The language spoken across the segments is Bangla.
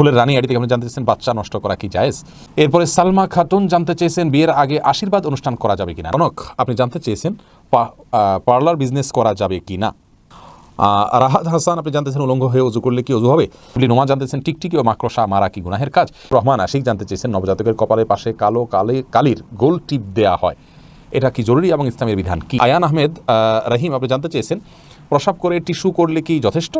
ফুলের রানী আইডি থেকে জানতে চেয়েছেন বাচ্চা নষ্ট করা কি জায়েজ? এরপরে সালমা খাতুন জানতে চেয়েছেন বিয়ের আগে আশীর্বাদ অনুষ্ঠান করা যাবে কিনা। কনক আপনি জানতে চেয়েছেন পার্লার বিজনেস করা যাবে কিনা? আহ, রাহাত হাসান আপনি জানতেছেন উলঙ্গ হয়ে উজু করলে কি উজু হবে? আপনি নোমা জানতেছেন টিকটিকি ও মাকড়সা মারা কি গুনাহের কাজ? রহমান আশিক জানতে চেয়েছেন নবজাতকের কপালের পাশে কালো কালে কালির গোল টিপ দেয়া হয়। এটা কি জরুরি এবং ইসলামের বিধান কি? আয়ান আহমেদ রহিম আপনি জানতে চেয়েছেন প্রসাব করে, টিস্যু করলে কি যথেষ্ট?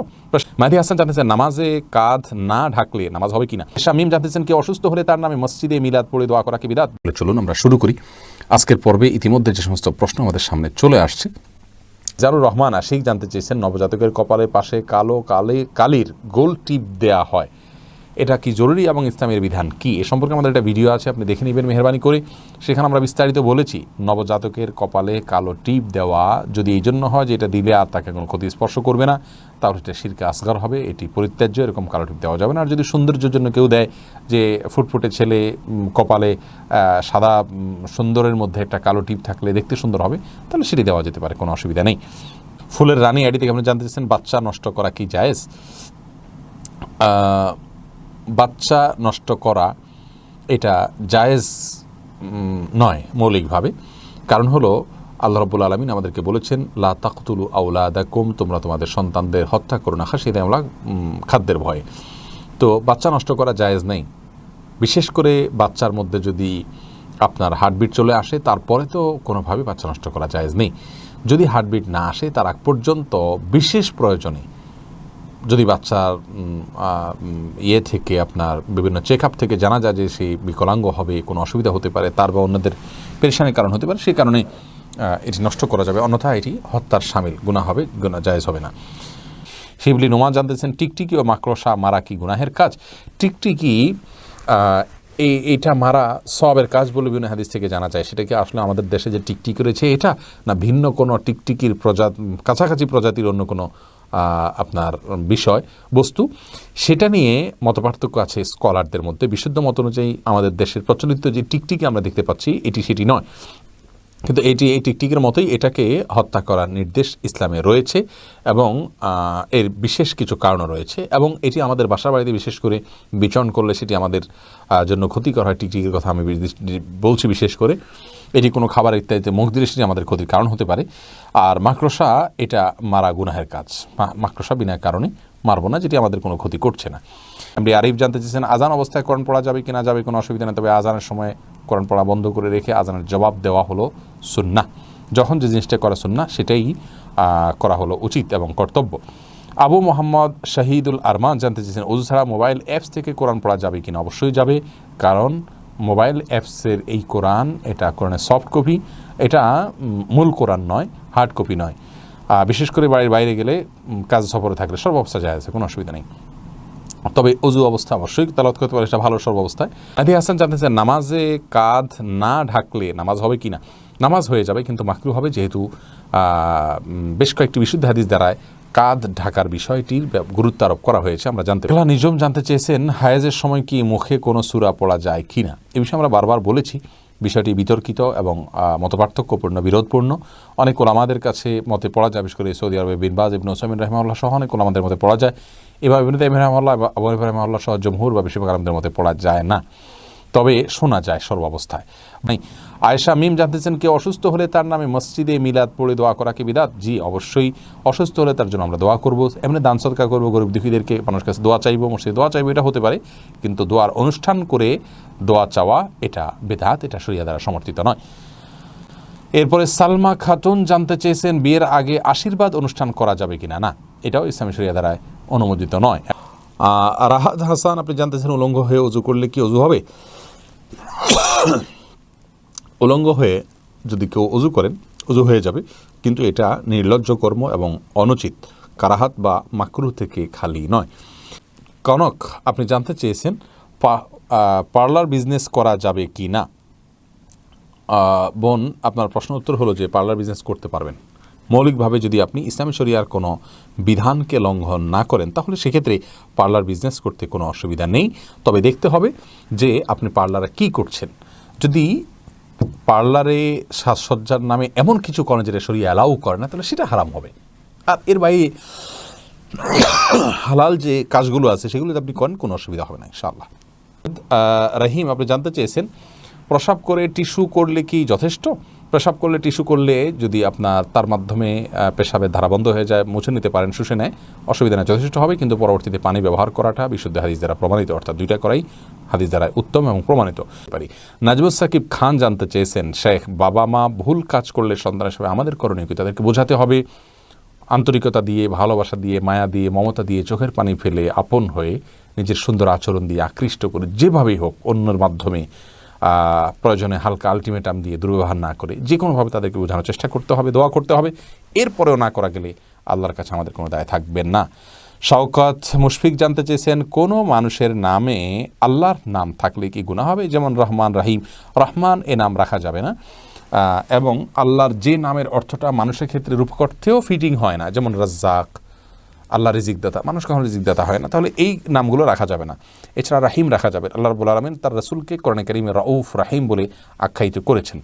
মাহি হাসান জানতেছেন নামাজে কাঁধ না ঢাকলে নামাজ হবে কিনা? শামিম জানতেছেন কি অসুস্থ হলে তার নামে মসজিদে মিলাদ পড়ে দোয়া করা কি বিদাত? চলুন, আমরা শুরু করি। আজকের পর্বে ইতিমধ্যে যে সমস্ত প্রশ্ন আমাদের সামনে চলে আসছে জারুর রহমান আশিক জানতে চেয়েছেন, নবজাতকের কপালের পাশে কালো কালে কালির গোল টিপ দেয়া হয়। এটা কি জরুরি এবং ইসলামের বিধান কি? এ সম্পর্কে আমাদের একটা ভিডিও আছে আপনি দেখে নেবেন মেহরবানি করে। সেখানে আমরা বিস্তারিত বলেছি নবজাতকের কপালে কালো টিপ দেওয়া যদি এই জন্য হয় যে এটা দিলে আর তাকে কোনো ক্ষতি স্পর্শ করবে না তাহলে এটা শিরকে আসগার হবে এটি পরিত্যাজ্য এরকম কালো টিপ দেওয়া যাবে না। আর যদি সৌন্দর্যের জন্য কেউ দেয় যে ফুটফুটে ছেলে কপালে সাদা সুন্দরের মধ্যে একটা কালো টিপ থাকলে দেখতে সুন্দর হবে তাহলে সেটি দেওয়া যেতে পারে কোনো অসুবিধা নেই। ফুলের রানী আইডি থেকে আপনি জানতে চাচ্ছেন বাচ্চা নষ্ট করা কি আহ, বাচ্চা নষ্ট করা এটা জায়েজ নয় মৌলিকভাবে। কারণ হলো, আল্লাহ রব্বুল আলমিন আমাদেরকে বলেছেন, লা তাকতুলু আউলাদাকুম তোমরা তোমাদের সন্তানদের হত্যা করো না খাসি দেমলা খাদ্যের ভয়ে। তো বাচ্চা নষ্ট করা জায়েজ নেই। বিশেষ করে বাচ্চার মধ্যে যদি আপনার হার্টবিট চলে আসে, তারপরে তো কোনোভাবে বাচ্চা নষ্ট করা জায়েজ নেই। যদি হার্টবিট না আসে, তার আগ পর্যন্ত বিশেষ প্রয়োজনে যদি বাচ্চার ইয়ে থেকে আপনার বিভিন্ন চেক আপ থেকে জানা যায় যে সে বিকলাঙ্গ হবে, কোনো অসুবিধা হতে পারে, তার বা অন্যদের পেরেশানির কারণ হতে পারে, সেই কারণে এটি নষ্ট করা যাবে। অন্যথা এটি হত্যার সামিল গুণা হবে গুণা জায়েজ হবে না। শিবলি নোমা জানতেছেন, টিকটিকি ও মাকড়সা মারা কি গুনাহের কাজ? টিকটিকি এই এটা মারা সবের কাজ বলে বিভিন্ন হাদিস থেকে জানা যায়। সেটা কি আসলে আমাদের দেশে যে টিকটিকি রয়েছে এটা? না ভিন্ন কোনো টিকটিকির প্রজাত, কাছাকাছি প্রজাতির অন্য কোনো আপনার বিষয়, বস্তু। সেটা নিয়ে মতপার্থক্য আছে স্কলারদের মধ্যে। বিশুদ্ধ মত অনুযায়ী আমাদের দেশের প্রচলিত যে টিকটিকি আমরা দেখতে পাচ্ছি, এটি সেটি নয়। কিন্তু এটি এই টিকটিকের মতোই এটাকে হত্যা করার নির্দেশ ইসলামে রয়েছে এবং এর বিশেষ কিছু কারণ রয়েছে এবং এটি আমাদের বাসা বাড়িতে বিশেষ করে বিচরণ করলে সেটি আমাদের জন্য ক্ষতিকর হয়। টিকটিকের কথা আমি বলছি বিশেষ করে। এটি কোনো খাবার ইত্যাদিতে মুখ দিলে সেটি আমাদের ক্ষতির কারণ হতে পারে। আর মাকড়সা, এটা মারা গুনাহের কাজ। মাকড়সা বিনা কারণে মারবো না, যেটি আমাদের কোনো ক্ষতি করছে না। আপনি আরিফ জানতে চেয়েছেন, আজান অবস্থায় কোরআন পড়া যাবে কিনা, যাবে কোনো অসুবিধা নেই, তবে আজানের সময় কোরআন পড়া বন্ধ করে রেখে আজানের জবাব দেওয়া হলো সুন্না যখন যে জিনিসটা করা সুন্না সেটাই করা হলো উচিত এবং কর্তব্য। আবু মোহাম্মদ শাহিদুল আরমান জানতে চেয়েছেন অজু ছাড়া মোবাইল অ্যাপস থেকে কোরআন পড়া যাবে কিনা? অবশ্যই যাবে, কারণ মোবাইল অ্যাপসের এই কোরআন, এটা কোরআনের সফট কপি, এটা মূল কোরআন নয়, হার্ড কপি নয়। বিশেষ করে বাড়ির বাইরে গেলে কাজ সফরে থাকলে সব অবস্থা যায় আছে, কোনো অসুবিধা নেই। তবে অজু অবস্থা অবশ্যই তালাত করতে পারে সেটা ভালো সর্বাবস্থায় আদি হাসান জানতেছেন নামাজে কাঁধ না ঢাকলে নামাজ হবে কি না নামাজ হয়ে যাবে, কিন্তু মাকরু হবে যেহেতু বেশ কয়েকটি বিশুদ্ধ হাদিস দ্বারায় কাঁধ ঢাকার বিষয়টির গুরুত্ব আরোপ করা হয়েছে। আমরা জানতে পারি। নিজম জানতে চেয়েছেন, হায়াজের সময় কি মুখে কোনো সুরা পড়া যায় কি না এ বিষয়ে আমরা বারবার বলেছি। বিষয়টি বিতর্কিত এবং মতপার্থক্যপূর্ণ, বিরোধপূর্ণ। অনেক ওলামাদের কাছে মতে পড়া যায়, বিশেষ করে সৌদি আরবে বিনবাজ ইবন ওসামিন রহমাউল্লাহ সহ অনেক ওলামাদের মতে পড়া যায়। এবার ইবিন তাইম রহমাল্লাহ আবু হানিফা রহমাউল্লাহ সহ জমহুর বা বেশিরভাগ আলমদের মতে পড়া যায় না। তবে শোনা যায় সর্বাবস্থায়। নাই আয়েশা মিম জানতেছেন, কেউ অসুস্থ হলে তার নামে মসজিদে মিলাদ পড়ে দোয়া করা কি বিদাত? জি, অবশ্যই। অসুস্থ হলে তার জন্য আমরা দোয়া করব। এমনি দান সৎকার করব, গরিব দুঃখীদেরকে মানুষ কাছে দোয়া চাইব, মসজিদে দোয়া চাইব, এটা হতে পারে। কিন্তু দোয়ার অনুষ্ঠান করে দোয়া চাওয়া, এটা বেদাত, এটা শরিয়া দ্বারা সমর্থিত নয়। এরপরে সালমা খাতুন জানতে চেয়েছেন, বিয়ের আগে আশীর্বাদ অনুষ্ঠান করা যাবে কিনা? না, এটাও ইসলামী শরিয়া দ্বারা অনুমোদিত নয়। রাহাত হাসান, আপনি জানতেছেন উলঙ্গ হয়ে উজু করলে কি উজু হবে? উলঙ্গ হয়ে যদি কেউ অজু করেন, অজু হয়ে যাবে। কিন্তু এটা নির্লজ্জ কর্ম এবং অনুচিত। কারাহাত বা মাকরু থেকে খালি নয়। কনক, আপনি জানতে চেয়েছেন পার্লার বিজনেস করা যাবে কি না বোন, আপনার প্রশ্ন উত্তর হলো যে পার্লার বিজনেস করতে পারবেন। মৌলিকভাবে যদি আপনি ইসলামী শরিয়ার কোনো বিধানকে লঙ্ঘন না করেন, তাহলে সেক্ষেত্রে পার্লার বিজনেস করতে কোনো অসুবিধা নেই। তবে দেখতে হবে যে আপনি পার্লারে কি করছেন। যদি পার্লারে সাজসজ্জার নামে এমন কিছু করেন যেটা শরীর অ্যালাউ করে না, তাহলে সেটা হারাম হবে। আর এর বাইরে হালাল যে কাজগুলো আছে, সেগুলোতে আপনি করেন, কোনো অসুবিধা হবে না, ইনশাআল্লাহ। রাহিম, আপনি জানতে চেয়েছেন, প্রসাব করে টিস্যু করলে কি যথেষ্ট? প্রসাব করলে, টিস্যু করলে যদি আপনার, তার মাধ্যমে পেশাবের ধারা বন্ধ হয়ে যায়, মুছে নিতে পারেন শুষে নেয়, অসুবিধা নেই, যথেষ্ট হবে। কিন্তু পরবর্তীতে পানি ব্যবহার করাটা বিশুদ্ধ হাদিস দ্বারা প্রমাণিত। অর্থাৎ দুইটা করাই হাদিস দ্বারা উত্তম এবং প্রমাণিত। পারি। নাজমুল সাকিব খান জানতে চেয়েছেন, শেখ, বাবা মা ভুল কাজ করলে সন্তান হিসেবে আমাদের করণীয় কি? তাদেরকে বোঝাতে হবে। আন্তরিকতা দিয়ে, ভালোবাসা দিয়ে, মায়া দিয়ে, মমতা দিয়ে চোখের পানি ফেলে আপন হয়ে নিজের সুন্দর আচরণ দিয়ে আকৃষ্ট করে যেভাবেই হোক অন্যের মাধ্যমে প্রয়োজনে হালকা আলটিমেটাম দিয়ে দুর্ব্যবহার না করে যে কোনোভাবে তাদেরকে বোঝানোর চেষ্টা করতে হবে, দোয়া করতে হবে। এরপরেও না করা গেলে আল্লাহর কাছে আমাদের কোনো দায় থাকবেন না। শওকত মুশফিক জানতে চেয়েছেন, কোনো মানুষের নামে আল্লাহর নাম থাকলে কি গুণা হবে? যেমন রহমান রাহিম, রহমান এ নাম রাখা যাবে না। এবং আল্লাহর যে নামের অর্থটা মানুষের ক্ষেত্রে রূপকর্থেও ফিটিং হয় না, যেমন রাজ্জাক আল্লাহ রিজিকদাতা। মানুষ কখনো রিজিকদাতা হয় না। তাহলে এই নামগুলো রাখা যাবে না। এছাড়া রাহিম রাখা যাবে। আল্লাহ রবুল আলমিন তার রসুলকে করণে করিমে রাউফ রাহিম বলে আখ্যায়িত করেছেন।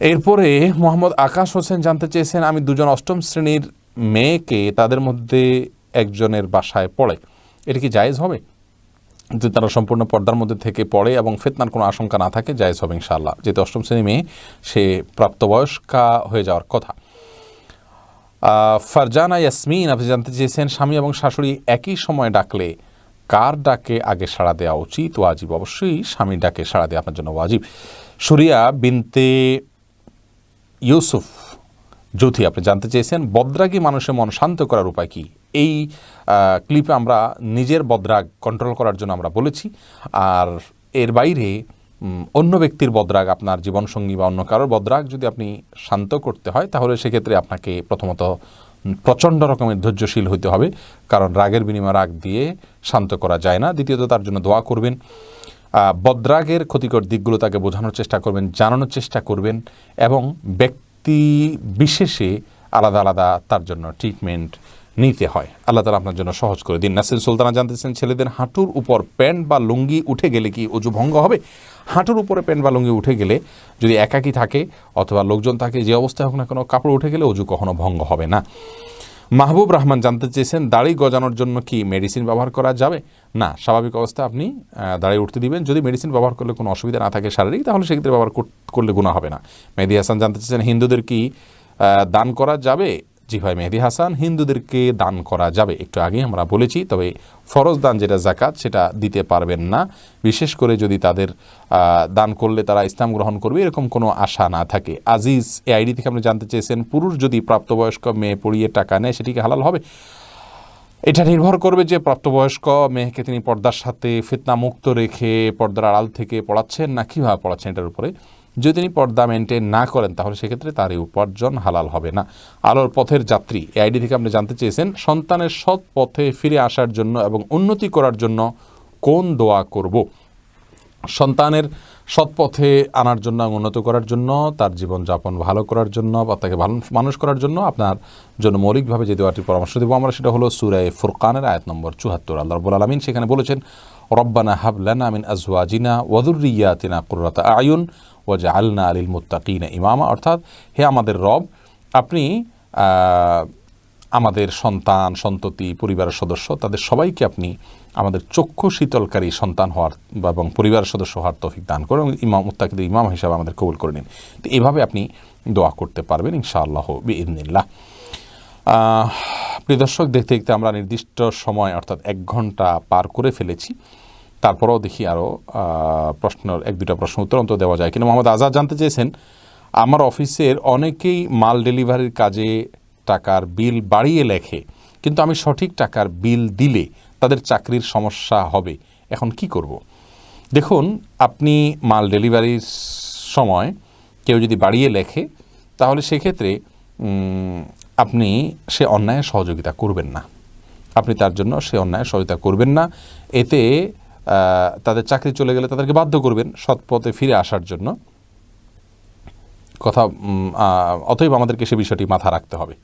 এরপরে মোহাম্মদ আকাশ হোসেন জানতে চেয়েছেন, আমি দুজন অষ্টম শ্রেণির মেয়েকে তাদের মধ্যে একজনের বাসায় পড়ে এটা কি জায়েজ হবে? যদি তারা সম্পূর্ণ পর্দার মধ্যে থেকে পড়ে এবং ফেতনার কোনো আশঙ্কা না থাকে, জায়েজ হবে ইনশাআল্লাহ। যেহেতু অষ্টম শ্রেণি মেয়ে, সে প্রাপ্তবয়স্কা হয়ে যাওয়ার কথা। ফারজানা ইয়াসমিন, আপনি জানতে চেয়েছেন, স্বামী এবং শাশুড়ি একই সময় ডাকলে কার ডাকে আগে সাড়া দেওয়া উচিত? ওয়াজিব, অবশ্যই স্বামীর ডাকে সাড়া দেওয়া আপনার জন্য ওয়াজিব। সুরিয়া বিনতে ইউসুফ জ্যোতি আপনি জানতে চেয়েছেন, বদ্রাগী মানুষের মন শান্ত করার উপায় কি? এই ক্লিপে আমরা নিজের বদ্রাগ কন্ট্রোল করার জন্য আমরা বলেছি, আর এর বাইরে অন্য ব্যক্তির বদ্রাগ আপনার জীবনসঙ্গী বা অন্য কারোর বদ্রাগ যদি আপনি শান্ত করতে হয়, তাহলে সেক্ষেত্রে আপনাকে প্রথমত প্রচণ্ড রকমের ধৈর্যশীল হইতে হবে। কারণ রাগের বিনিময়ে রাগ দিয়ে শান্ত করা যায় না। দ্বিতীয়ত তার জন্য দোয়া করবেন। বদ্রাগের ক্ষতিকর দিকগুলো তাকে বোঝানোর চেষ্টা করবেন, জানানোর চেষ্টা করবেন এবং ব্যক্তি বিশেষে আলাদা আলাদা তার জন্য ট্রিটমেন্ট নিতে হয়। আল্লাহ তালা আপনার জন্য সহজ করে দিন। নাসির সুলতানা জানতেছেন ছেলেদের হাঁটুর উপর প্যান্ট বা লুঙ্গি উঠে গেলে কি অজু ভঙ্গ হবে? হাঁটুর উপরে প্যান্ট বা লুঙ্গি উঠে গেলে যদি একাকি থাকে অথবা লোকজন থাকে যে অবস্থায় হোক না কোনো কাপড় উঠে গেলে অজু কখনো ভঙ্গ হবে না। মাহবুব রহমান জানতে চেয়েছেন দাড়ি গজানোর জন্য কি মেডিসিন ব্যবহার করা যাবে? না স্বাভাবিক অবস্থা আপনি আহ, দাড়ি উঠতে দিবেন। যদি মেডিসিন ব্যবহার করলে কোনো অসুবিধা না থাকে শারীরিক তাহলে সেক্ষেত্রে ব্যবহার কর- করলে গুণা হবে না। মেহেদি হাসান জানতে চেয়েছেন হিন্দুদের কি দান করা যাবে? জি ভাই, মেহেদি হাসান, হিন্দুদেরকে দান করা যাবে। একটু আগেই আমরা বলেছি, তবে ফরজ দান যেটা জাকাত সেটা দিতে পারবেন না। বিশেষ করে যদি তাদের দান করলে তারা ইসলাম গ্রহণ করবে, এরকম কোনো আশা না থাকে। আজিজ, এই আইডি থেকে আপনি জানতে চেয়েছেন, পুরুষ যদি প্রাপ্তবয়স্ক মেয়ে পড়িয়ে টাকা নেয়, সেটি কি হালাল হবে? এটা নির্ভর করবে যে প্রাপ্তবয়স্ক মেয়েকে তিনি পর্দার সাথে ফিতনা মুক্ত রেখে পর্দার আড়াল থেকে পড়াচ্ছেন না, কীভাবে পড়াচ্ছেন এটার উপরে। যদি তিনি পর্দা মেনটেন না করেন, তাহলে সেক্ষেত্রে তার এই উপার্জন হালাল হবে না। আলোর পথের যাত্রী এই আইডি থেকে আপনি জানতে চেয়েছেন, সন্তানের সৎ পথে ফিরে আসার জন্য এবং উন্নতি করার জন্য কোন দোয়া করব? সন্তানের সৎপথে আনার জন্য উন্নত করার জন্য, তার জীবনযাপন ভালো করার জন্য বা তাকে ভালো মানুষ করার জন্য আপনার জন্য মৌলিকভাবে যে দোয়াটির পরামর্শ দেবো আমরা, সেটা হলো সুরায় ফুরকানের আয়াত নম্বর চুহাত্তর আল্লাহ রব্বুল আলমিন সেখানে বলেছেন রব্বানা হাবলানা মিন আজওয়াজিনা ওয়াদুরিয়াতিনা কুররাতা আয়ুন ওয়াজা আলনা আলিল মুত্তাকিনা ইমামা। অর্থাৎ হে আমাদের রব আপনি আমাদের সন্তান সন্ততি পরিবারের সদস্য তাদের সবাইকে আপনি আমাদের চক্ষু শীতলকারী সন্তান হওয়ার বা এবং পরিবারের সদস্য হওয়ার তৌফিক দান করুন ইমাম মুত্তাকিদের ইমাম হিসাবে আমাদের কবুল করে নিন। তো এভাবে আপনি দোয়া করতে পারবেন ইনশাআল্লাহ বিইদনিল্লাহ। আহ, প্রিয় দর্শক, দেখতে দেখতে আমরা নির্দিষ্ট সময়, অর্থাৎ এক ঘণ্টা পার করে ফেলেছি। তারপরেও দেখি আরও প্রশ্ন এক দুটা প্রশ্ন উত্তর অন্তত দেওয়া যায় কিন্তু মোহাম্মদ আজাদ জানতে চেয়েছেন, আমার অফিসের অনেকেই মাল ডেলিভারির কাজে টাকার বিল বাড়িয়ে লেখে, কিন্তু আমি সঠিক টাকার বিল দিলে তাদের চাকরির সমস্যা হবে। এখন কি করব। দেখুন, আপনি মাল ডেলিভারির সময় কেউ যদি বাড়িয়ে লেখে, তাহলে সেক্ষেত্রে আপনি সে অন্যায় সহযোগিতা করবেন না। আপনি তার জন্য সে অন্যায় সহযোগিতা করবেন না। এতে তাদের চাকরি চলে গেলে তাদেরকে বাধ্য করবেন সৎ পথে ফিরে আসার জন্য। কথা অতএব আমাদেরকে সে বিষয়টি মাথা রাখতে হবে।